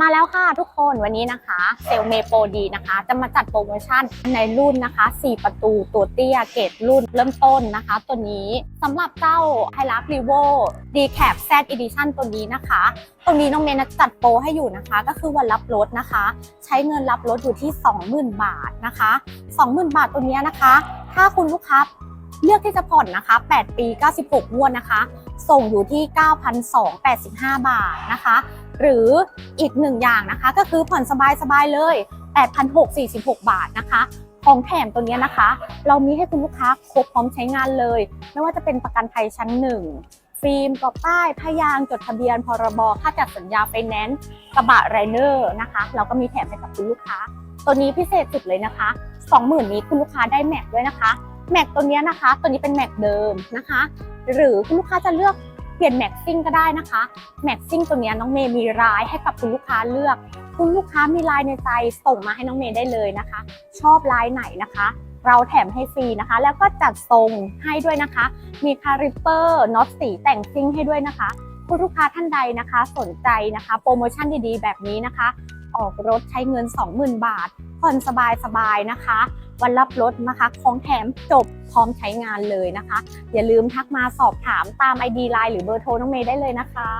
มาแล้วค่ะทุกคนวันนี้นะคะเซลเมโปรดีนะคะ จะมาจัดโปรโมชั่นในรุ่นนะคะ 4 ประตูตัวเตี้ยเกรดรุ่นเริ่มต้นนะคะ ตัวนี้สำหรับเจ้า h i l u x r e v o d c a p Z Edition ตัวนี้นะคะ ตรงนี้น้องเมย์นะจัดโปรให้อยู่นะคะ ก็คือวันรับรถนะคะ ใช้เงินรับรถอยู่ที่ 20,000 บาทนะคะ 20,000 บาทตัวนี้นะคะ ถ้าคุณลูกค้า เลือกที่จะผ่อนนะคะ 8 ปี 96งวดนะคะ ส่งอยู่ที่ 9,285 บาทนะคะ หรืออีกหนึ่งอย่างนะคะ ก็คือผ่อนสบายๆเลย 8,646 บาทนะคะ ของแถมตัวเนี้ยนะคะ เรามีให้คุณลูกค้าครบพร้อมใช้งานเลย ไม่ว่าจะเป็นประกันภัยชั้นหนึ่งฟิล์มกรอบป้ายพยางจดทะเบียน พรบ ค่าจัดสัญญาไฟแนนซ์กระบะไรเนอร์นะคะ เราก็มีแถมให้กับคุณลูกค้า ตัวนี้พิเศษสุดเลยนะคะ 20,000 นี้คุณลูกค้าได้แม็กด้วยนะคะ แม็กตัวนี้นะคะ ตัวนี้เป็นแม็กเดิมนะคะ หรือคุณลูกค้าจะเลือกเปลี่ยนแม็กซิ่งก็ได้นะคะแม็กซิ่งตัวนี้น้องเมย์มีลายให้กับคุณลูกค้าเลือก คุณลูกค้ามีลายในใจส่งมาให้น้องเมย์ได้เลยนะคะ ชอบลายไหนนะคะ เราแถมให้ฟรีนะคะ แล้วก็จัดทรงให้ด้วยนะคะ มีคาริปเปอร์น็อตสีแต่งซิ่งให้ด้วยนะคะคุณลูกค้าท่านใดนะคะ สนใจนะคะ โปรโมชั่นดีๆ แบบนี้นะคะ ออกรถใช้เงิน 20,000 บาท ผ่อนสบายๆนะคะ วันรับรถนะคะ ของแถมจบพร้อมใช้งานเลยนะคะ อย่าลืมทักมาสอบถามตาม ID ไลน์หรือเบอร์โทรน้องเมย์ได้เลยนะคะ